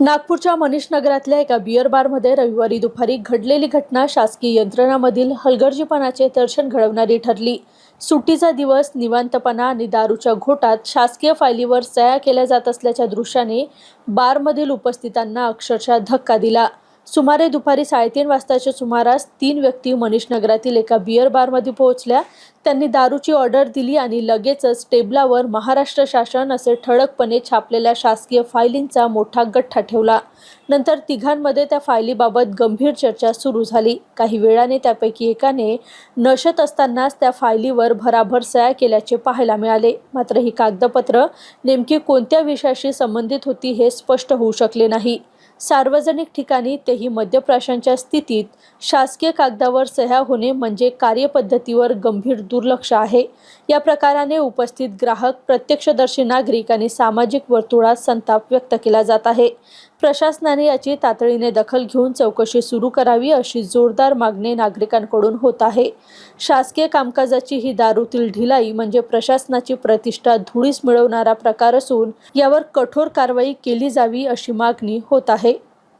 नागपूरच्या मनीष नगरातल्या एका बिअर बारमध्ये रविवारी दुपारी घडलेली घटना शासकीय यंत्रणामधील हलगर्जीपणाचे दर्शन घडवणारी ठरली. सुट्टीचा दिवस निवांतपणा आणि दारूच्या घोटात शासकीय फायलीवर सया केल्या जात असल्याच्या दृश्याने बारमधील उपस्थितांना अक्षरशः धक्का दिला. सुमारे दुपारी साडेतीन वाजताच्या सुमारास तीन व्यक्ती मनीष नगरातील एका बिअर बारमध्ये पोहोचल्या. त्यांनी दारूची ऑर्डर दिली आणि लगेचच टेबलावर महाराष्ट्र शासन असे ठळकपणे छापलेल्या शासकीय फायलींचा मोठा गठ्ठा ठेवला. नंतर तिघांमध्ये त्या फायलीबाबत गंभीर चर्चा सुरू झाली. काही वेळाने त्यापैकी एकाने नशत असतानाच त्या फायलीवर भराभर सया केल्याचे पाहायला मिळाले. मात्र ही कागदपत्र नेमकी कोणत्या विषयाशी संबंधित होती हे स्पष्ट होऊ शकले नाही. सार्वजनिक ठिकाणी तेही मद्यप्राशांच्या स्थितीत शासकीय कागदावर सह्या होणे म्हणजे कार्यपद्धतीवर गंभीर दुर्लक्ष आहे. या प्रकाराने उपस्थित ग्राहक प्रत्यक्षदर्शी नागरिक आणि सामाजिक वर्तुळात संताप व्यक्त केला जात आहे. प्रशासनाने याची तातडीने दखल घेऊन चौकशी सुरू करावी अशी जोरदार मागणी नागरिकांकडून होत आहे. शासकीय कामकाजाची ही दारूतील ढिलाई म्हणजे प्रशासनाची प्रतिष्ठा धुळीस मिळवणारा प्रकार असून यावर कठोर कारवाई केली जावी अशी मागणी होत आहे.